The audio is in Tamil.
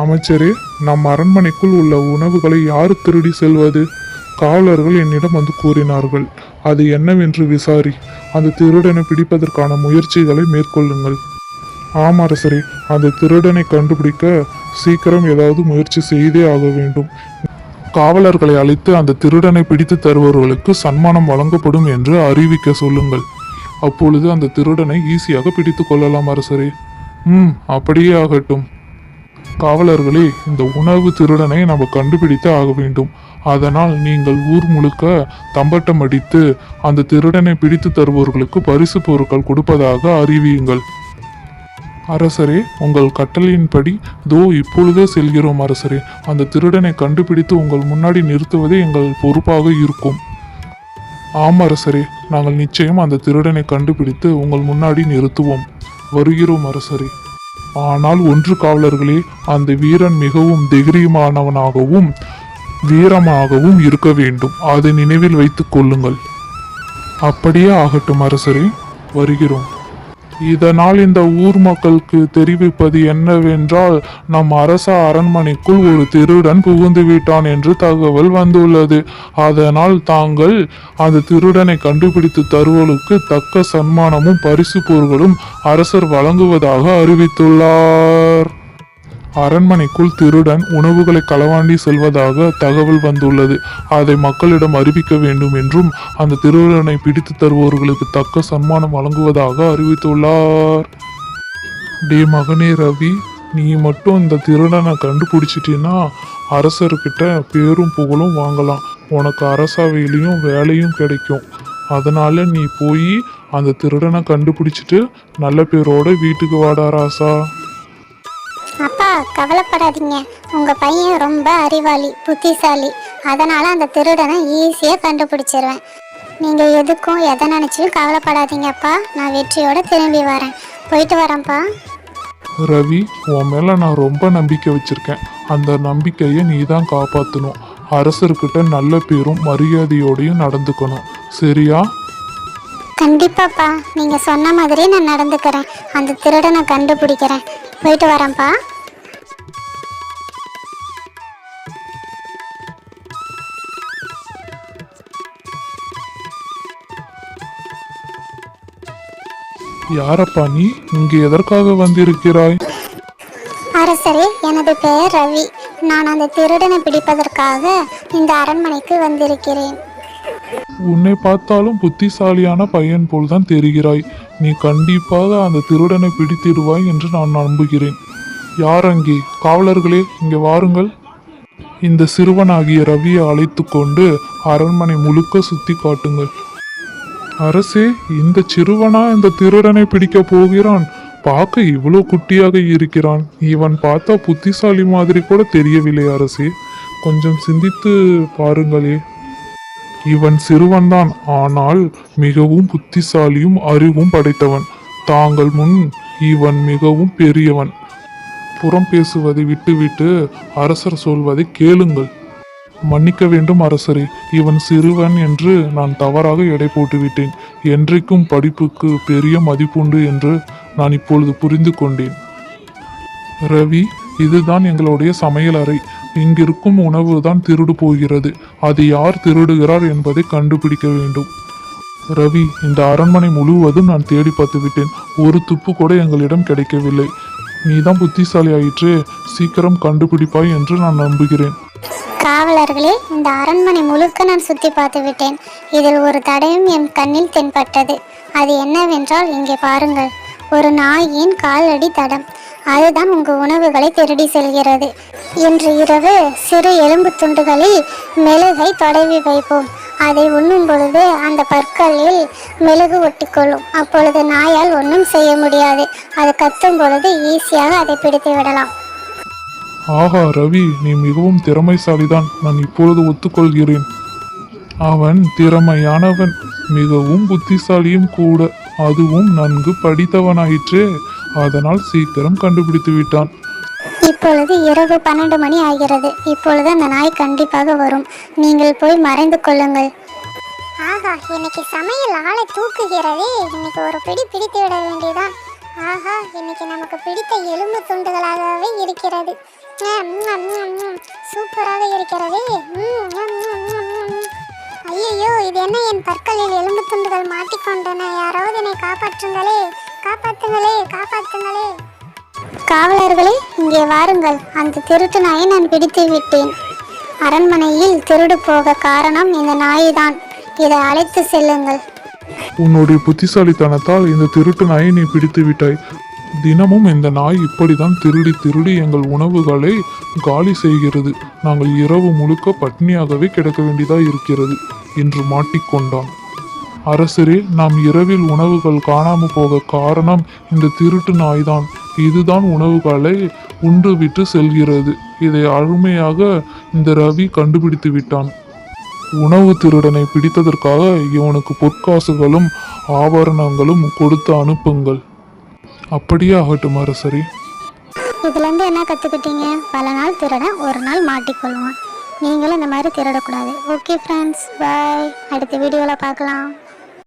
அமைச்சரே நம் அரண்மனைக்குள் உள்ள உணவுகளை யார் திருடி செல்வது? காவலர்கள் என்னிடம் வந்து கூறினார்கள் அது என்னவென்று விசாரி அந்த திருடனை பிடிப்பதற்கான முயற்சிகளை மேற்கொள்ளுங்கள். ஆம் அரசரே அந்த திருடனை கண்டுபிடிக்க சீக்கிரம் ஏதாவது முயற்சி செய்தே ஆக வேண்டும். காவலர்களை அழைத்து அந்த திருடனை பிடித்து தருபவர்களுக்கு சன்மானம் வழங்கப்படும் என்று அறிவிக்க சொல்லுங்கள். அப்பொழுது அந்த திருடனை ஈஸியாக பிடித்து கொள்ளலாம் அரசரே. ம் அப்படியே ஆகட்டும். காவலர்களே இந்த உணவு திருடனை நம்ம கண்டுபிடித்து ஆக வேண்டும். அதனால் நீங்கள் ஊர் முழுக்க தம்பட்டம் அடித்து அந்த திருடனை பிடித்து தருபவர்களுக்கு பரிசு பொருட்கள் கொடுப்பதாக அறிவியுங்கள். அரசரே உங்கள் கட்டளையின்படி தோ இப்பொழுதே செல்கிறோம் அரசரே. அந்த திருடனை கண்டுபிடித்து உங்கள் முன்னாடி நிறுத்துவதே எங்கள் பொறுப்பாக இருக்கும். ஆம் அரசரே நாங்கள் நிச்சயம் அந்த திருடனை கண்டுபிடித்து உங்கள் முன்னாடி நிறுத்துவோம். வருகிறோம் அரசரே. ஆனால் ஒன்று காவலர்களே அந்த வீரன் மிகவும் தைரியமானவனாகவும் வீரமாகவும் இருக்க வேண்டும். அதை நினைவில் வைத்துக் கொள்ளுங்கள். அப்படியே ஆகட்டும் அரசரே வருகிறோம். இதனால் இந்த ஊர் மக்களுக்கு தெரிவிப்பது என்னவென்றால் நம் அரச அரண்மனைக்குள் ஒரு திருடன் புகுந்து விட்டான் என்று தகவல் வந்துள்ளது. அதனால் தாங்கள் அந்த திருடனை கண்டுபிடித்து தருவலுக்கு தக்க சன்மானமும் பரிசு பொருட்களும் அரசர் வழங்குவதாக அறிவித்துள்ளார். அரண்மனைக்குள் திருடன் உணவுகளை களவாண்டி செல்வதாக தகவல் வந்துள்ளது. அதை மக்களிடம் அறிவிக்க வேண்டும் என்றும் அந்த திருடனை பிடித்து தருபவர்களுக்கு தக்க சன்மானம் வழங்குவதாக அறிவித்துள்ளார். டே மகனே ரவி நீ மட்டும் இந்த திருடனை கண்டுபிடிச்சிட்டின்னா அரசர்கிட்ட பேரும் புகழும் வாங்கலாம். உனக்கு அரசவையிலையும் வேலையும் கிடைக்கும். அதனால நீ போய் அந்த திருடனை கண்டுபிடிச்சிட்டு நல்ல பேரோட வீட்டுக்கு வாடா ராசா. அப்பா கவலைப்படாதீங்க. உங்க பையன் ரொம்ப அறிவாளி புத்திசாலி. அதனால அந்த திருடனை ஈஸியாக கண்டுபிடிச்சிருவேன். நீங்க எதுக்கும் எதை நினைச்சியும் கவலைப்படாதீங்கப்பா நான் வெற்றியோட திரும்பி வரேன். போயிட்டு வரேன்ப்பா. ரவி உன் மேல நான் ரொம்ப நம்பிக்கை வச்சிருக்கேன். அந்த நம்பிக்கையை நீ தான் காப்பாற்றணும் அரசர்கிட்ட நல்ல பேரும் மரியாதையோடையும் நடந்துக்கணும். சரியா? கண்டிப்பாப்பா. நீங்க சொன்ன மாதிரி நான் நடந்துக்கிறேன். அந்த திருடனை கண்டுபிடிக்கிறேன். போயிட்டு வரேன்ப்பா. யாரப்பா நீ இங்கே எதற்காக வந்திருக்கிறாய்? அரசரே எனது பெயர் ரவி. நான் அந்த திருடனை பிடிப்பதற்காக இந்த அரண்மனைக்கு வந்திருக்கிறேன். உன்னை பார்த்தாலும் புத்திசாலியான பையன் போல்தான் தெரிகிறாய். நீ கண்டிப்பாக அந்த திருடனை பிடித்திடுவாய் என்று நான் நம்புகிறேன். யார் அங்கே? காவலர்களே இங்கே வாருங்கள். இந்த சிறுவனாகிய ரவியை அழைத்து கொண்டு அரண்மனை முழுக்க சுத்தி காட்டுங்கள். அரசே இந்த சிறுவனா இந்த திருடனை பிடிக்க போகிறான். பார்க்க இவ்வளோ குட்டியாக இருக்கிறான். இவன் பார்த்தா புத்திசாலி மாதிரி கூட தெரியவில்லை அரசே. கொஞ்சம் சிந்தித்து பாருங்களே. இவன் சிறுவன்தான். ஆனால் மிகவும் புத்திசாலியும் அறிவும் படைத்தவன். தாங்கள் முன் இவன் மிகவும் பெரியவன். புறம் பேசுவதை விட்டுவிட்டு அரசர் சொல்வதை கேளுங்கள். மன்னிக்க வேண்டும் அரசரே. இவன் சிறுவன் என்று நான் தவறாக எடை போட்டுவிட்டேன். என்றைக்கும் படிப்புக்கு பெரிய மதிப்புண்டு என்று நான் இப்பொழுது புரிந்து கொண்டேன். ரவி இதுதான் எங்களுடைய சமையல் அறை. இங்கிருக்கும் உணவு தான் திருடு போகிறது. அது யார் திருடுகிறார் என்பதை கண்டுபிடிக்க வேண்டும். ரவி இந்த அரண்மனை முழுவதும் நான் தேடி பார்த்து விட்டேன் ஒரு துப்பு கூட எங்களிடம் கிடைக்கவில்லை. நீதான் புத்திசாலி ஆயிற்று சீக்கிரம் கண்டுபிடிப்பாய் என்று நான் நம்புகிறேன். காவலர்களே இந்த அரண்மனை முழுக்க நான் சுத்தி பார்த்து விட்டேன். இதில் ஒரு தடயம் என் கண்ணில் தென்பட்டது. அது என்னவென்றால் இங்கே பாருங்கள் ஒரு நாயின் காலடி தடம். அதுதான் உங்கள் உணவுகளை திருடி செல்கிறது. இன்று இரவு சிறு எலும்பு துண்டுகளில் மெழுகை தொடவி வைப்போம். அதை உண்ணும் பொழுது அந்த பற்களில் மெழுகு ஒட்டிக்கொள்ளும். அப்பொழுது நாயால் ஒன்றும் செய்ய முடியாது. அது கத்தும் பொழுது ஈஸியாக அதை பிடித்து விடலாம். ஆஹா ரவி நீ மிகவும் திறமைசாலிதான். நான் இப்பொழுது ஒத்துக்கொள்கிறேன். அவன் திறமையானவன் மிகவும் புத்திசாலியும் கூட. அதுவும் நன்கு படித்தவனாயிற்றே. அதனால் சீக்கிரம் கண்டுபிடித்து விட்டான். இப்பொழுது இரவு பன்னெண்டு மணி ஆகிறது. இப்பொழுது அந்த நாய் கண்டிப்பாக வரும். நீங்கள் போய் மறைந்து கொள்ளுங்கள். ஆகா இன்னைக்கு சமையல் ஆளை தூக்குகிறதே. இன்னைக்கு ஒரு பிடி பிடித்து விட வேண்டியதான் ஆஹா இன்னைக்கு நமக்கு பிடித்த எலும்பு துண்டுகளாகவே இருக்கிறது. சூப்பராக இருக்கிறது. ஐயோ இது என்ன என் பற்களில் எலும்பு துண்டுகள் மாட்டிக்கொண்டன? யாராவது என்னை காப்பாற்றுங்களே. காப்பாற்றுங்களே காப்பாற்றுங்களே காவலர்களே இங்கே வாருங்கள். அந்த திருட்டு நாயை நான் பிடித்து விட்டேன். அரண்மனையில் திருடு போக காரணம் இந்த நாய்தான். இதை அழைத்து செல்லுங்கள். உன்னுடைய புத்திசாலித்தனத்தால் இந்த திருட்டு நாயை நீ பிடித்து விட்டாய். தினமும் இந்த நாய் இப்படிதான் திருடி திருடி எங்கள் உணவுகளை காலி செய்கிறது. நாங்கள் இரவு முழுக்க பட்னியாகவே கிடக்க வேண்டியதாக இருக்கிறது என்று மாட்டிக்கொண்டான். அரசரே நாம் இரவில் உணவுகள் காணாமல் போக காரணம் இந்த திருட்டு நாய்தான். இதுதான் உணவுகளை உண்டு விட்டு செல்கிறது. இதை அருமையாக இந்த ரவி கண்டுபிடித்து விட்டான். உணவு திருடனை பிடித்ததற்காக இவனுக்கு பொற்காசுகளும் ஆபரணங்களும் கொடுத்து அனுப்புங்கள். அப்படியே ஆகட்டும் அரசரே. இதுலேருந்து என்ன கற்றுக்கிட்டீங்க பல நாள் திருட ஒரு நாள் மாட்டிக்கொள்வான். நீங்களும் இந்த மாதிரி திருடக்கூடாது. ஓகே ஃப்ரெண்ட்ஸ் பாய் அடுத்த வீடியோவில் பார்க்கலாம்.